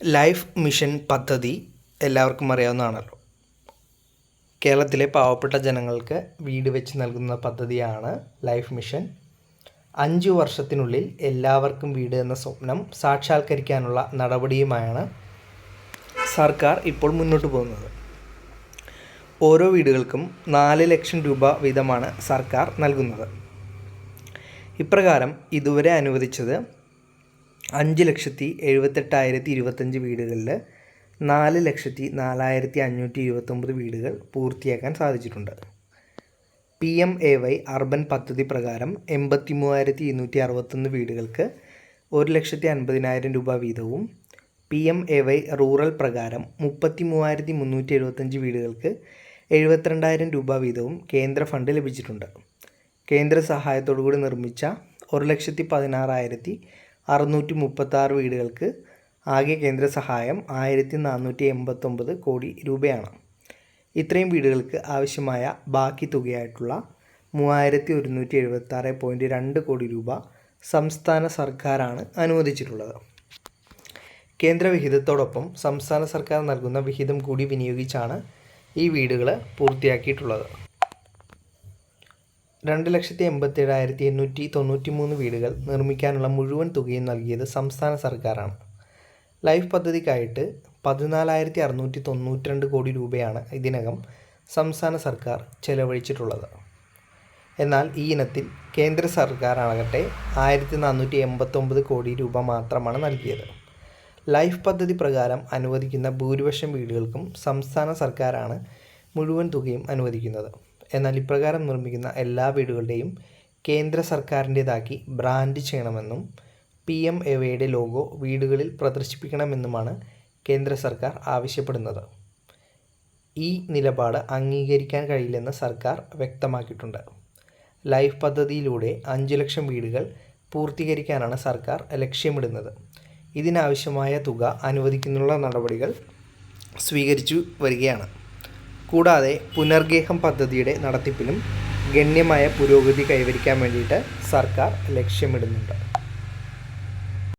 Life mission പദ്ധതി എല്ലാവർക്കും അറിയാവുന്നതാണല്ലോ. കേരളത്തിലെ പാവപ്പെട്ട ജനങ്ങൾക്ക് വീട് വെച്ച് നൽകുന്ന പദ്ധതിയാണ് ലൈഫ് മിഷൻ. അഞ്ച് വർഷത്തിനുള്ളിൽ എല്ലാവർക്കും വീട് എന്ന സ്വപ്നം സാക്ഷാത്കരിക്കാനുള്ള നടപടിയുമായാണ് സർക്കാർ ഇപ്പോൾ മുന്നോട്ട് പോകുന്നത്. ഓരോ വീടുകൾക്കും നാല് ലക്ഷം രൂപ വീതമാണ് സർക്കാർ നൽകുന്നത്. ഇപ്രകാരം ഇതുവരെ അനുവദിച്ചത് അഞ്ച് ലക്ഷത്തി എഴുപത്തെട്ടായിരത്തി ഇരുപത്തഞ്ച് വീടുകളിൽ നാല് ലക്ഷത്തി നാലായിരത്തി അഞ്ഞൂറ്റി ഇരുപത്തൊമ്പത് വീടുകൾ പൂർത്തിയാക്കാൻ സാധിച്ചിട്ടുണ്ട്. P M A Y urban പദ്ധതി പ്രകാരം എൺപത്തി മൂവായിരത്തി ഇരുന്നൂറ്റി അറുപത്തൊന്ന് വീടുകൾക്ക് ഒരു ലക്ഷത്തി അൻപതിനായിരം രൂപ വീതവും P M A Y rural പ്രകാരം മുപ്പത്തി മൂവായിരത്തി മുന്നൂറ്റി എഴുപത്തഞ്ച് വീടുകൾക്ക് എഴുപത്തിരണ്ടായിരം രൂപ വീതവും കേന്ദ്ര ഫണ്ട് ലഭിച്ചിട്ടുണ്ട്. കേന്ദ്ര സഹായത്തോടു കൂടി നിർമ്മിച്ച ഒരു ലക്ഷത്തി പതിനാറായിരത്തി അറുന്നൂറ്റി മുപ്പത്താറ് വീടുകൾക്ക് ആകെ കേന്ദ്ര സഹായം ആയിരത്തി നാനൂറ്റി എൺപത്തൊമ്പത് കോടി രൂപയാണ്. ഇത്രയും വീടുകൾക്ക് ആവശ്യമായ ബാക്കി തുകയായിട്ടുള്ള മൂവായിരത്തി ഒരുന്നൂറ്റി എഴുപത്താറ് പോയിന്റ് രണ്ട് കോടി രൂപ സംസ്ഥാന സർക്കാരാണ് അനുവദിച്ചിട്ടുള്ളത്. കേന്ദ്ര വിഹിതത്തോടൊപ്പം സംസ്ഥാന സർക്കാർ നൽകുന്ന വിഹിതം കൂടി വിനിയോഗിച്ചാണ് ഈ വീടുകൾ പൂർത്തിയാക്കിയിട്ടുള്ളത്. രണ്ട് ലക്ഷത്തി എൺപത്തി ഏഴായിരത്തി എണ്ണൂറ്റി തൊണ്ണൂറ്റി മൂന്ന് വീടുകൾ നിർമ്മിക്കാനുള്ള മുഴുവൻ തുകയും നൽകിയത് സംസ്ഥാന സർക്കാരാണ്. ലൈഫ് പദ്ധതിക്കായിട്ട് പതിനാലായിരത്തി അറുന്നൂറ്റി തൊണ്ണൂറ്റി രണ്ട് കോടി രൂപയാണ് ഇതിനകം സംസ്ഥാന സർക്കാർ ചെലവഴിച്ചിട്ടുള്ളത്. എന്നാൽ ഈ ഇനത്തിൽ കേന്ദ്ര സർക്കാരാകട്ടെ ആയിരത്തി നാനൂറ്റി എൺപത്തൊമ്പത് കോടി രൂപ മാത്രമാണ് നൽകിയത്. ലൈഫ് പദ്ധതി പ്രകാരം അനുവദിക്കുന്ന ഭൂരിപക്ഷം വീടുകൾക്കും സംസ്ഥാന സർക്കാരാണ് മുഴുവൻ തുകയും അനുവദിക്കുന്നത്. എന്നാൽ ഇപ്രകാരം നിർമ്മിക്കുന്ന എല്ലാ വീടുകളുടെയും കേന്ദ്ര സർക്കാരിന്റേതാക്കി ബ്രാൻഡ് ചെയ്യണമെന്നും പി എം എവയുടെ ലോഗോ വീടുകളിൽ പ്രദർശിപ്പിക്കണമെന്നുമാണ് കേന്ദ്ര സർക്കാർ ആവശ്യപ്പെടുന്നത്. ഈ നിലപാട് അംഗീകരിക്കാൻ കഴിയില്ലെന്ന് സർക്കാർ വ്യക്തമാക്കിയിട്ടുണ്ട്. ലൈഫ് പദ്ധതിയിലൂടെ അഞ്ച് ലക്ഷം വീടുകൾ പൂർത്തീകരിക്കാനാണ് സർക്കാർ ലക്ഷ്യമിടുന്നത്. ഇതിനാവശ്യമായ തുക അനുവദിക്കുന്നുള്ള നടപടികൾ സ്വീകരിച്ചു വരികയാണ്. കൂടാതെ പുനർഗേഹം പദ്ധതിയുടെ നടത്തിപ്പിലും ഗണ്യമായ പുരോഗതി കൈവരിക്കാൻ വേണ്ടിയിട്ട് സർക്കാർ ലക്ഷ്യമിടുന്നുണ്ട്.